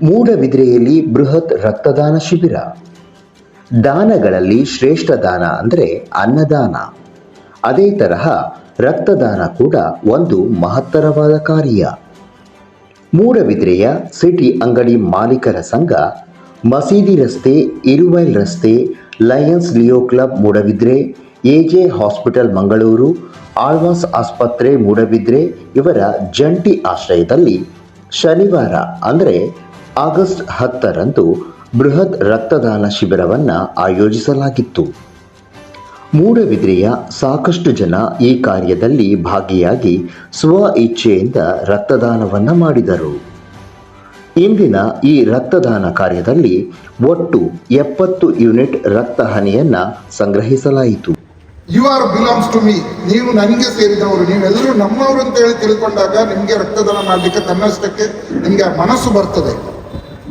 ಮೂಡಬಿದ್ರೆಯಲ್ಲಿ ಬೃಹತ್ ರಕ್ತದಾನ ಶಿಬಿರ. ದಾನಗಳಲ್ಲಿ ಶ್ರೇಷ್ಠ ದಾನ ಅಂದರೆ ಅನ್ನದಾನ. ಅದೇ ತರಹ ರಕ್ತದಾನ ಕೂಡ ಒಂದು ಮಹತ್ತರವಾದ ಕಾರ್ಯ. ಮೂಡಬಿದ್ರೆಯ ಸಿಟಿ ಅಂಗಡಿ ಮಾಲೀಕರ ಸಂಘ, ಮಸೀದಿ ರಸ್ತೆ, ಇರುವೈಲ್ ರಸ್ತೆ, Lions Leo Club Moodbidri, AJ Hospital Mangaluru, Alva's ಆಸ್ಪತ್ರೆ ಮೂಡಬಿದ್ರೆ ಇವರ ಜಂಟಿ ಆಶ್ರಯದಲ್ಲಿ ಶನಿವಾರ ಅಂದರೆ ಆಗಸ್ಟ್ ಹತ್ತರಂದು ಬೃಹತ್ ರಕ್ತದಾನ ಶಿಬಿರವನ್ನು ಆಯೋಜಿಸಲಾಗಿತ್ತು. ಮೂಡಬಿದ್ರೆಯ ಸಾಕಷ್ಟು ಜನ ಈ ಕಾರ್ಯದಲ್ಲಿ ಭಾಗಿಯಾಗಿ ಸ್ವ ಇಚ್ಛೆಯಿಂದ ರಕ್ತದಾನವನ್ನು ಮಾಡಿದರು. ಇಂದಿನ ಈ ರಕ್ತದಾನ ಕಾರ್ಯದಲ್ಲಿ ಒಟ್ಟು ಎಪ್ಪತ್ತು ಯೂನಿಟ್ ರಕ್ತ ಹನಿಯನ್ನು ಸಂಗ್ರಹಿಸಲಾಯಿತು. You are belongs to me ನೀವು ನನಗೆ ಸೇರಿದವರು, ನೀವೆಲ್ಲರೂ ನಮ್ಮವರು ಅಂತ ಹೇಳಿ ತಿಳ್ಕೊಂಡಾಗ ನಿಮಗೆ ರಕ್ತದಾನ ಮಾಡಲಿಕ್ಕೆ ತನ್ನಷ್ಟಕ್ಕೆ ನಿಮಗೆ ಮನಸ್ಸು ಬರ್ತದೆ.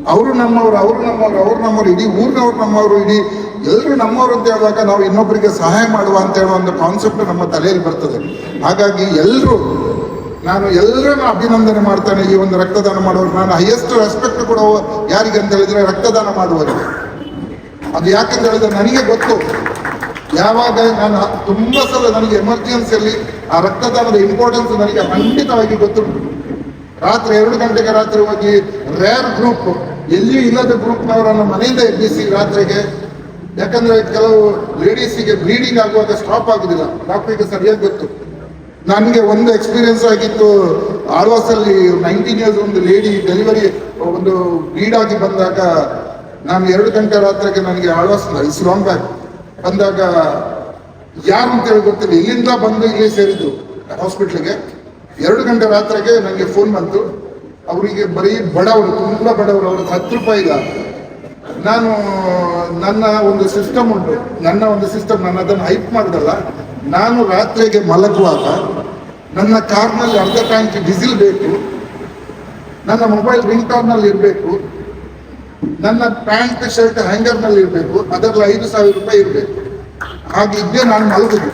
ಅವರು ನಮ್ಮವರು ಅವರು ನಮ್ಮವರು, ಅವ್ರು ನಮ್ಮವರು, ಇಡೀ ಊರಿನವ್ರು ನಮ್ಮವರು, ಇಡೀ ಎಲ್ಲರೂ ನಮ್ಮವರು ಅಂತ ಹೇಳುವಾಗ ನಾವು ಇನ್ನೊಬ್ಬರಿಗೆ ಸಹಾಯ ಮಾಡುವ ಅಂತ ಹೇಳೋ ಒಂದು ಕಾನ್ಸೆಪ್ಟ್ ನಮ್ಮ ತಲೆಯಲ್ಲಿ ಬರ್ತದೆ. ಹಾಗಾಗಿ ಎಲ್ಲರೂ ನಾನು ಎಲ್ಲರನ್ನ ಅಭಿನಂದನೆ ಮಾಡ್ತಾನೆ ಈ ಒಂದು ರಕ್ತದಾನ ಮಾಡೋರು ನಾನು ಹೈಯೆಸ್ಟ್ ರೆಸ್ಪೆಕ್ಟ್ ಕೊಡುವ ಯಾರಿಗೆ ಅಂತ ಹೇಳಿದ್ರೆ ರಕ್ತದಾನ ಮಾಡುವವರಿಗೆ ಅದು ಯಾಕಂತ ಹೇಳಿದ್ರೆ ನನಗೆ ಗೊತ್ತು. ಯಾವಾಗ ನಾನು ತುಂಬಾ ಸಲ ನನಗೆ ಎಮರ್ಜೆನ್ಸಿಯಲ್ಲಿ ಆ ರಕ್ತದಾನದ ಇಂಪಾರ್ಟೆನ್ಸ್ ನನಗೆ ಖಂಡಿತವಾಗಿ ಗೊತ್ತುಂಟು. ರಾತ್ರಿ ಎರಡು ಗಂಟೆಗೆ ರಾತ್ರಿ ಹೋಗಿ ರೇರ್ ಗ್ರೂಪ್ ಎಲ್ಲಿಯೂ ಇಲ್ಲದ ಗ್ರೂಪ್ನವರನ್ನು ಮನೆಯಿಂದ ಎಬ್ಬಿಸಿ ರಾತ್ರಿಗೆ. ಯಾಕಂದ್ರೆ ಕೆಲವು ಲೇಡೀಸಿಗೆ ಬ್ಲೀಡಿಂಗ್ ಆಗುವಾಗ ಸ್ಟಾಪ್ ಆಗುದಿಲ್ಲ. ಡಾಕ್ಟರ್ಗೆ ಸರಿಯಾಗಿ ಗೊತ್ತು. ನನಗೆ ಒಂದು ಎಕ್ಸ್ಪೀರಿಯನ್ಸ್ ಆಗಿತ್ತು. ಆಳ್ವಾಸಲ್ಲಿ ನೈನ್ಟೀನ್ ಇಯರ್ಸ್ ಒಂದು ಲೇಡಿ ಡೆಲಿವರಿ ಒಂದು ಬ್ಲೀಡ್ ಆಗಿ ಬಂದಾಗ ನಾನು ಎರಡು ಗಂಟೆ ರಾತ್ರಿಗೆ ನನಗೆ ಆಳ್ವಾಸ್ ಇಸ್ ಲಾಂಗ್ ಬ್ಯಾಕ್ ಬಂದಾಗ ಯಾರು ಅಂತ ಹೇಳಿ ಗೊತ್ತಿಲ್ಲ. ಇಲ್ಲಿಂದ ಬಂದು ಇಲ್ಲಿ ಸೇರಿದ್ದು ಹಾಸ್ಪಿಟ್ಲಿಗೆ ಎರಡು ಗಂಟೆ ರಾತ್ರಿಗೆ ನನಗೆ ಫೋನ್ ಬಂತು. ಅವರಿಗೆ ಬರೀ ಬಡವರು, ತುಂಬ ಬಡವರು ಅವ್ರಿಗೆ ಹತ್ತು ರೂಪಾಯಿ ಇಲ್ಲ ನಾನು, ನನ್ನ ಒಂದು ಸಿಸ್ಟಮ್ ಉಂಟು. ನನ್ನ ಒಂದು ಸಿಸ್ಟಮ್ ನಾನು ಅದನ್ನು ಹೈಪ್ ಮಾಡಿದಲ್ಲ, ನಾನು ರಾತ್ರಿಗೆ ಮಲಗುವಾಗ ನನ್ನ ಕಾರ್ನಲ್ಲಿ ಅರ್ಧ ಟ್ಯಾಂಕ್ ಡೀಸೆಲ್ ಬೇಕು, ನನ್ನ ಮೊಬೈಲ್ ರಿಂಗ್ ಟೋನ್ನಲ್ಲಿ ಇರಬೇಕು, ನನ್ನ ಪ್ಯಾಂಟ್ ಶರ್ಟ್ ಹ್ಯಾಂಗರ್ನಲ್ಲಿ ಇರಬೇಕು, ಅದರಲ್ಲಿ ಐದು ಸಾವಿರ ರೂಪಾಯಿ ಇರಬೇಕು. ಹಾಗಿದ್ದೆ ನಾನು ಮಲಗುದು.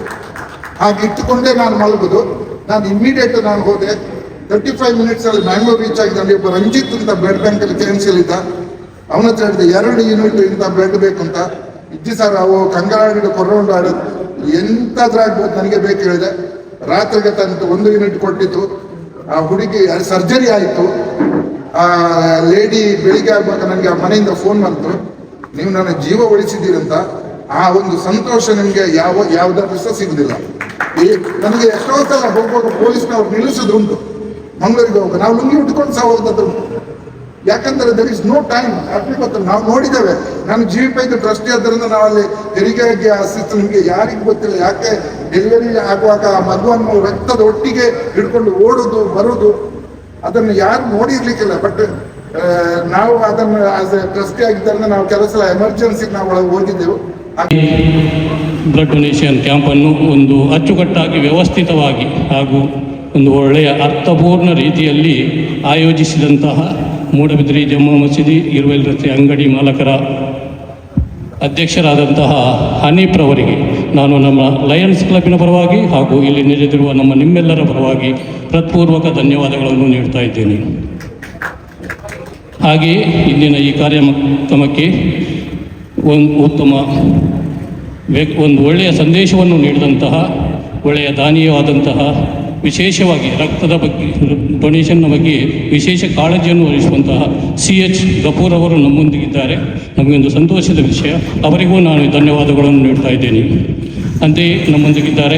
ಹಾಗೆ ಇಟ್ಟುಕೊಂಡೇ ನಾನು ಮಲಗುದು. ನಾನು ಇಮ್ಮಿಡಿಯೇಟ್ ನಾನು ಹೋದೆ. ತರ್ಟಿ ಫೈವ್ ಮಿನಿಟ್ಸ್ ಅಲ್ಲಿ ಮ್ಯಾಂಗ್ಳೂರ್ ರೀಚ್ ಆಗಿದೆ ಅಲ್ಲಿ ಒಬ್ಬ ರಂಜಿತ್ ಅಂತ ಬ್ಲಡ್ ಬ್ಯಾಂಕ್ ಅಲ್ಲಿ ಕ್ಯಾನ್ಸಲ್ ಇದ್ದ. ಅವನ ಹತ್ರ ಹೇಳಿದೆ, ಎರಡು ಯೂನಿಟ್ ಇಂಥ ಬ್ಲಡ್ ಬೇಕು ಅಂತ ಇದ್ದಿ ಸರ್ ಅವು ಕಂಗಾಡಿಡು ಕೊರೊಂಡು ಆಡ ಎಂತಾದ್ರಾಗ್ಬೋದು ನನಗೆ ಬೇಕು ಹೇಳಿದೆ. ರಾತ್ರಿಗೆ ತಂದು ಒಂದು ಯೂನಿಟ್ ಕೊಟ್ಟಿತ್ತು. ಆ ಹುಡುಗಿ ಸರ್ಜರಿ ಆಯಿತು. ಆ ಲೇಡಿ ಬೆಳಿಗ್ಗೆ ಆಗ್ಬೇಕ ನನಗೆ ಆ ಮನೆಯಿಂದ ಫೋನ್ ಬಂತು. ನೀವು ನನ್ನ ಜೀವ ಉಳಿಸಿದ್ದೀರಂತ. ಆ ಒಂದು ಸಂತೋಷ ನಿಮಗೆ ಯಾವ, ಯಾವುದಾದ್ರೂ ಸಹ ಸಿಗುದಿಲ್ಲ. ನನಗೆ ಎಷ್ಟೋ ಸಲ ಹೋಗುವಾಗ ಪೊಲೀಸ್ನವ್ರು ನಿಲ್ಲಿಸೋದುಂಟು ಮಂಗಳೂರಿಗೆ ನಾವು ಲುಂಗಿ ಉಟ್ಕೊಂಡು ಸಹ ಹೋದದ್ದು. ಯಾಕಂದ್ರೆ ದರ್ ಇಸ್ ನೋ ಟೈಮ್ ಯಾಕೆ ಗೊತ್ತಿಲ್ಲ ನಾವು ನೋಡಿದ್ದೇವೆ. ನಾನು ಜಿ ಪಿ ಐದು ಟ್ರಸ್ಟಿ ಆದ್ದರಿಂದ ನಾವು ಅಲ್ಲಿ ಹೆರಿಗೆಗೆ ಅಸ್ತಿತ್ತು ನಿಮಗೆ ಯಾರಿಗೂ ಗೊತ್ತಿಲ್ಲ. ಯಾಕೆ ಡೆಲಿವರಿ ಆಗುವಾಗ ಆ ಮಗುವನ್ನು ರಕ್ತದ ಒಟ್ಟಿಗೆ ಹಿಡ್ಕೊಂಡು ಓಡುದು, ಬರುದು, ಅದನ್ನು ಯಾರು ನೋಡಿರ್ಲಿಕ್ಕಿಲ್ಲ. ಬಟ್ ನಾವು ಅದನ್ನು ಆಸ್ ಎ ಟ್ರಸ್ಟಿ ಆಗಿದ್ದರಿಂದ ನಾವು ಕೆಲಸ ಎಮರ್ಜೆನ್ಸಿ ನಾವು ಒಳಗೆ ಹೋಗಿದ್ದೆವು. ಬ್ಲಡ್ ಡೊನೇಷನ್ ಕ್ಯಾಂಪನ್ನು ಒಂದು ಅಚ್ಚುಕಟ್ಟಾಗಿ ವ್ಯವಸ್ಥಿತವಾಗಿ ಹಾಗೂ ಒಂದು ಒಳ್ಳೆಯ ಅರ್ಥಪೂರ್ಣ ರೀತಿಯಲ್ಲಿ ಆಯೋಜಿಸಿದಂತಹ ಮೂಡಬಿದ್ರಿ ಜಮ್ಮು ಮಸೀದಿ ಇರುವೆಲ್ ರಸ್ತೆ ಅಂಗಡಿ ಮಾಲಕರ ಅಧ್ಯಕ್ಷರಾದಂತಹ ಹನೀಫ್ರವರಿಗೆ ನಾನು ನಮ್ಮ ಲಯನ್ಸ್ ಕ್ಲಬ್ಬಿನ ಪರವಾಗಿ ಹಾಗೂ ಇಲ್ಲಿ ನೆರೆದಿರುವ ನಮ್ಮ ನಿಮ್ಮೆಲ್ಲರ ಪರವಾಗಿ ಹೃತ್ಪೂರ್ವಕ ಧನ್ಯವಾದಗಳನ್ನು ನೀಡ್ತಾ ಇದ್ದೇನೆ. ಹಾಗೆಯೇ ಇಂದಿನ ಈ ಕಾರ್ಯಕ್ರಮಕ್ಕೆ ಒಂದು ಉತ್ತಮ ಒಂದು ಒಳ್ಳೆಯ ಸಂದೇಶವನ್ನು ನೀಡಿದಂತಹ ಒಳ್ಳೆಯ ದಾನಿಯವಾದಂತಹ ವಿಶೇಷವಾಗಿ ರಕ್ತದ ಬಗ್ಗೆ ಡೊನೇಷನ್ನ ಬಗ್ಗೆ ವಿಶೇಷ ಕಾಳಜಿಯನ್ನು ವಹಿಸುವಂತಹ ಸಿ ಎಚ್ ಗಪೂರ್ ಅವರು ನಮ್ಮೊಂದಿಗಿದ್ದಾರೆ. ನಮಗೊಂದು ಸಂತೋಷದ ವಿಷಯ. ಅವರಿಗೂ ನಾನು ಧನ್ಯವಾದಗಳನ್ನು ನೀಡ್ತಾ ಇದ್ದೇನೆ. ಅಂತೆಯೇ ನಮ್ಮೊಂದಿಗಿದ್ದಾರೆ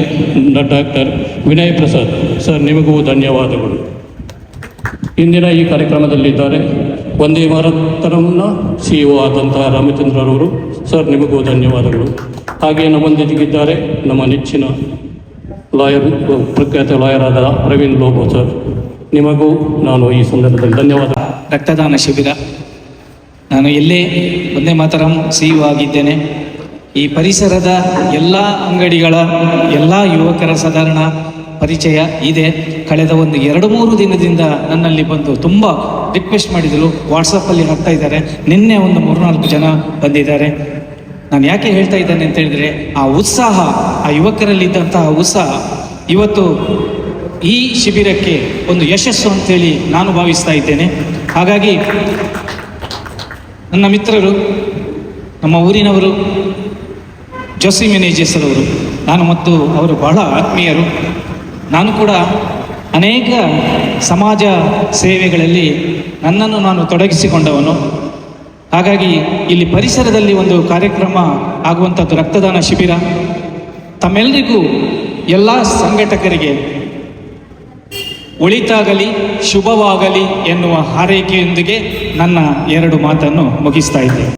ಡಾಕ್ಟರ್ ವಿನಯ್ ಪ್ರಸಾದ್. ಸರ್, ನಿಮಗೂ ಧನ್ಯವಾದಗಳು. ಇಂದಿನ ಈ ಕಾರ್ಯಕ್ರಮದಲ್ಲಿದ್ದಾರೆ ಒಂದೇ ಮಾರತರಂನ ಸಿ ಒ ಆದಂತಹ ರಾಮಚಂದ್ರರವರು. ಸರ್, ನಿಮಗೂ ಧನ್ಯವಾದಗಳು. ಹಾಗೆಯೇ ನಮ್ಮೊಂದಿಗಿದ್ದಾರೆ ನಮ್ಮ ನೆಚ್ಚಿನ ಲಾಯರ್, ಪ್ರಖ್ಯಾತ ಲಾಯರ್ ಆದ ಪ್ರವೀಣ್ ಲೋಬೋ ಸರ್, ನಿಮಗೂ ನಾನು ಈ ಸಂದರ್ಭದಲ್ಲಿ ಧನ್ಯವಾದ. ರಕ್ತದಾನ ಶಿಬಿರ. ನಾನು ಎಲ್ಲೇ ಒಂದೇ ಮಾತರಂ ಸಿ ಯು ಆಗಿದ್ದೇನೆ. ಈ ಪರಿಸರದ ಎಲ್ಲ ಅಂಗಡಿಗಳ, ಎಲ್ಲ ಯುವಕರ ಸಾಧಾರಣ ಪರಿಚಯ ಇದೆ. ಕಳೆದ ಒಂದು ಎರಡು ಮೂರು ದಿನದಿಂದ ನನ್ನಲ್ಲಿ ಬಂದು ತುಂಬ ರಿಕ್ವೆಸ್ಟ್ ಮಾಡಿದರು. ವಾಟ್ಸಪ್ಪಲ್ಲಿ ಹಾಕ್ತಾ ಇದ್ದಾರೆ. ನಿನ್ನೆ ಒಂದು ಮೂರ್ನಾಲ್ಕು ಜನ ಬಂದಿದ್ದಾರೆ. ನಾನು ಯಾಕೆ ಹೇಳ್ತಾ ಇದ್ದೇನೆ ಅಂತ ಹೇಳಿದ್ರೆ, ಆ ಉತ್ಸಾಹ, ಆ ಯುವಕರಲ್ಲಿದ್ದಂತಹ ಉತ್ಸಾಹ. ಇವತ್ತು ಈ ಶಿಬಿರಕ್ಕೆ ಒಂದು ಯಶಸ್ಸು ಅಂತೇಳಿ ನಾನು ಭಾವಿಸ್ತಾ ಇದ್ದೇನೆ. ಹಾಗಾಗಿ ನನ್ನ ಮಿತ್ರರು, ನಮ್ಮ ಊರಿನವರು ಜೋಸಿ ಮೆನೇಜಸ್ ಅವರು, ನಾನು ಮತ್ತು ಅವರು ಬಹಳ ಆತ್ಮೀಯರು, ನಾನು ಕೂಡ ಅನೇಕ ಸಮಾಜ ಸೇವೆಗಳಲ್ಲಿ ನನ್ನನ್ನು ನಾನು ತೊಡಗಿಸಿಕೊಂಡವನು. ಹಾಗಾಗಿ ಇಲ್ಲಿ ಪರಿಸರದಲ್ಲಿ ಒಂದು ಕಾರ್ಯಕ್ರಮ ಆಗುವಂಥದ್ದು ರಕ್ತದಾನ ಶಿಬಿರ. ತಮ್ಮೆಲ್ಲರಿಗೂ ಎಲ್ಲ ಸಂಘಟಕರಿಗೆ ಒಳಿತಾಗಲಿ ಶುಭವಾಗಲಿ ಎನ್ನುವ ಹಾರೈಕೆಯೊಂದಿಗೆ ನನ್ನ ಎರಡು ಮಾತನ್ನು ಮುಗಿಸ್ತಾ ಇದ್ದೇನೆ.